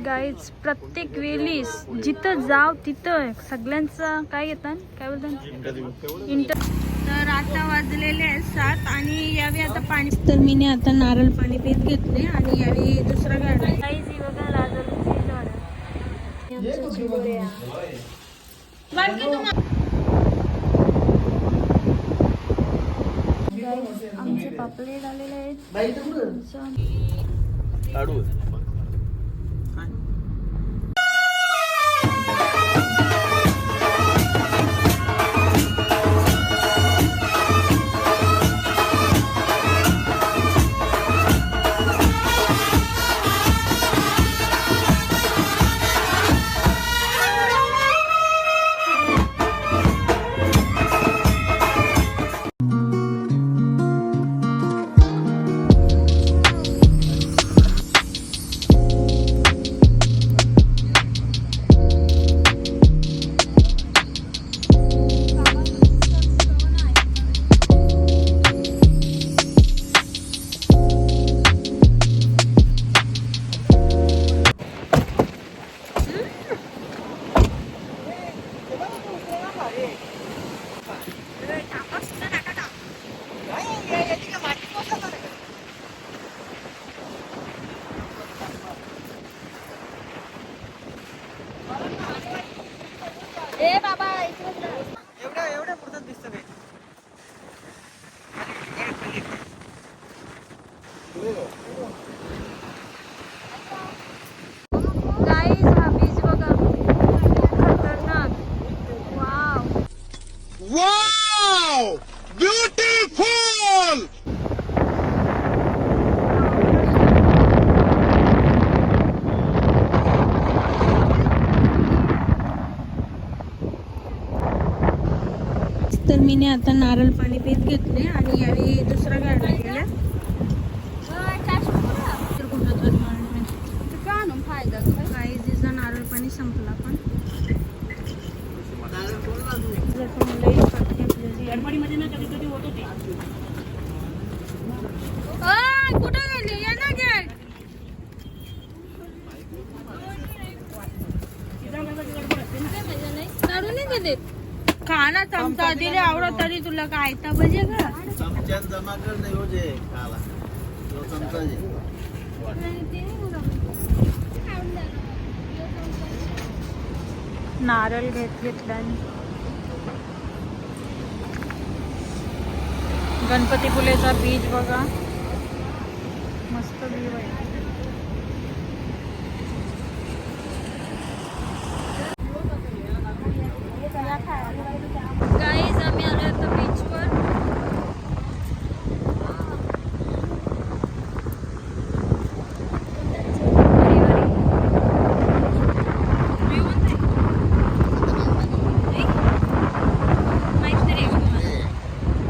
Guys प्रत्येक वेळीस जिथं जाव तिथं सगळ्यांचं काय येतात काय बोलतात? इंटर तर आता वाजलेले आहेत सात आणि यावेळी आता पाणी तर मी आता नारळ पाणी पीत घेतले आणि यावेळी दुसरा गाईज ही बघा आमचे पापलेट आलेले आहेत. ए बाबा एवढ्या तर मीने आता नारळ पाणी पीत घेतले आणि यावेळी दुसरा गाडला गेला गाईजीचा नारळ पाणी संपला पण कुठं गेली ये ना घे काढून नाही देत खाना चमचा दिले आवडत तरी तुला काय तर पाहिजे का चमच्यान जमा कर नाही हो जे खाला तो चमचा जे. नारळ घेत घेतला गणपतीपुलेचा बीच बघा. मस्त व्ह्यू आहे गाईज आम्ही आलो आता बीचवर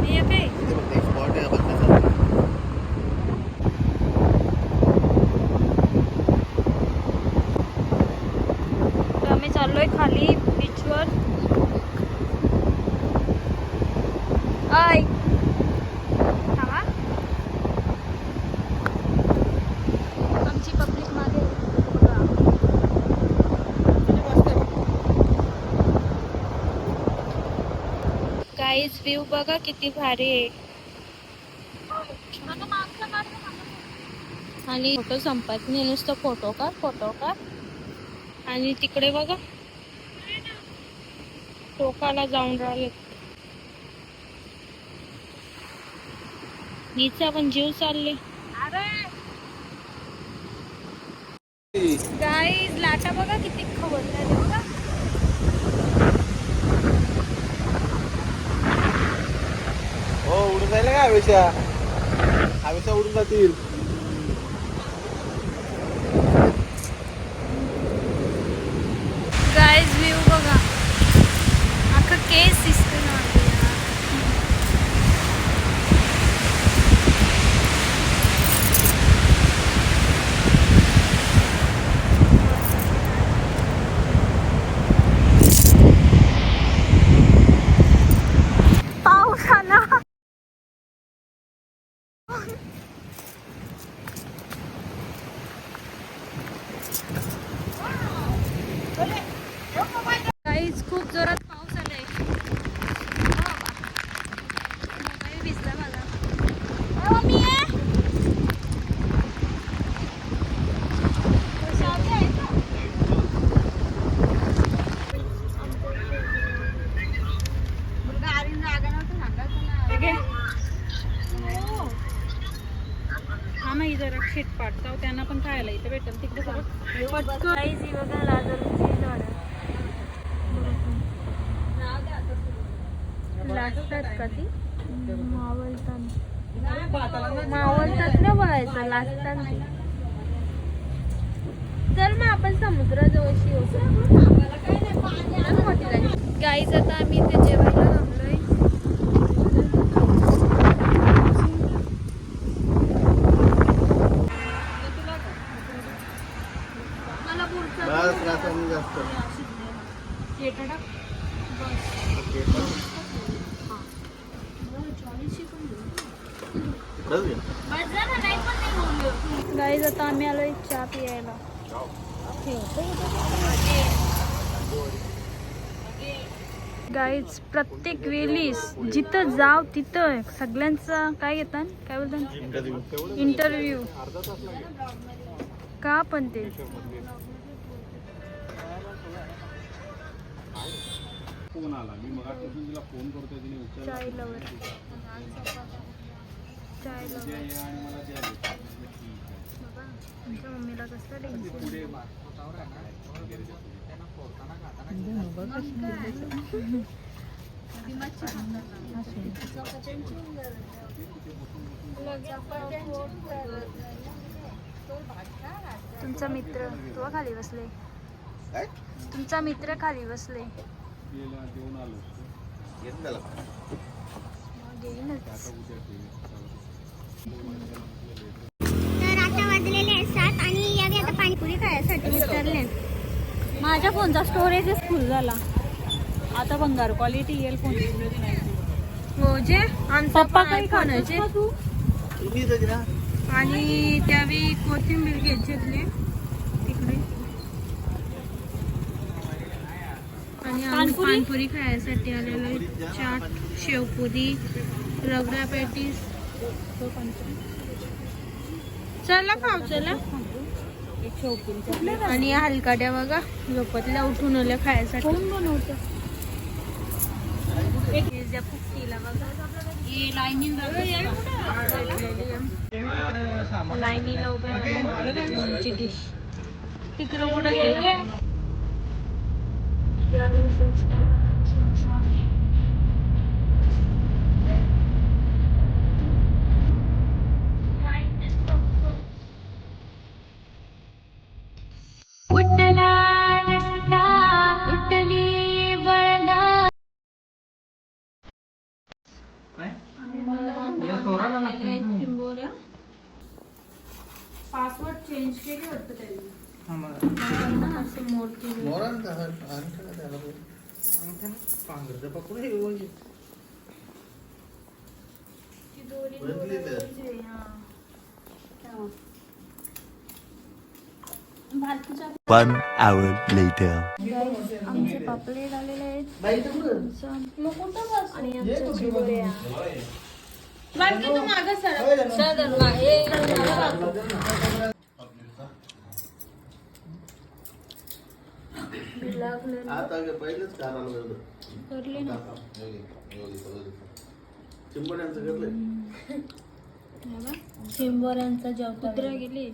स्पॉट आहे आपण त्याचा तर आम्ही चाललोय खाली बीचवर आय. आमची पब्लिक मागे. काहीच गाईज व्ह्यू बघा किती भारी आहे. आणि फोटो संपत नाही नुसतं फोटो का फोटो का आणि तिकडे बघा. टोकाला जाऊन राहिले. हिचा पण जीव चालले. गाईज लाटा बघा किती बघा. हो उडून जाईल का हवेच्या हवेच्या उडून जातील. కేస్ ఇస్తున్నాను Olha! ही बघा लाजरची झाड. लागतात का ती? मावळतात. मावळतात ना बघायचं लागतात ती. चल मग आपण समुद्राजवळशी होतो गाईज आता आम्ही इथे जेवायला गाईज आता आम्ही आलोय चहा पियायला. गाईज प्रत्येक वेळी जिथं जाव तिथं सगळ्यांचं काय घेतात काय बोलतात इंटरव्ह्यू इंटरव्ह्यू का पण ते? फोन आला. मी तिला फोन करतोय तिने चाय मम्मीला कसलं टेन्शन तुमचा मित्र तो खाली बसले. काय? तुमचा मित्र खाली बसले. गेला तर आता वाजलेले आहेत सात आणि यावे आता पाणीपुरी खायसाठी उतरले माझ्या फोनचा स्टोरेजच फुल झाला. आता बंगार क्वालिटी येईल फोन हो जे पप्पा काही आणि त्यावेळी कोथिंबीर घेतली तिकडे आणि आम्ही पानपुरी खायसाठी आलेलो. चाट शेवपुरी रगडा पॅटीस. चला खाऊ चला. आणि हलकाट्या बघा झोपतल्या उठून आल्या खायसाठी. लाईनीला उभ्या डिश तिकडं कुठं गेलं? One hour later. आमचे पापलेट आलेले आहेत मग कुठं बस आणि आमच्या चिवड्या बाकी तू मागं सरक. सरक, मा- लागलं ना. आता काय पहिलेच कार आलं बरोबर. करले ना. जॉब कुत्रा गेले.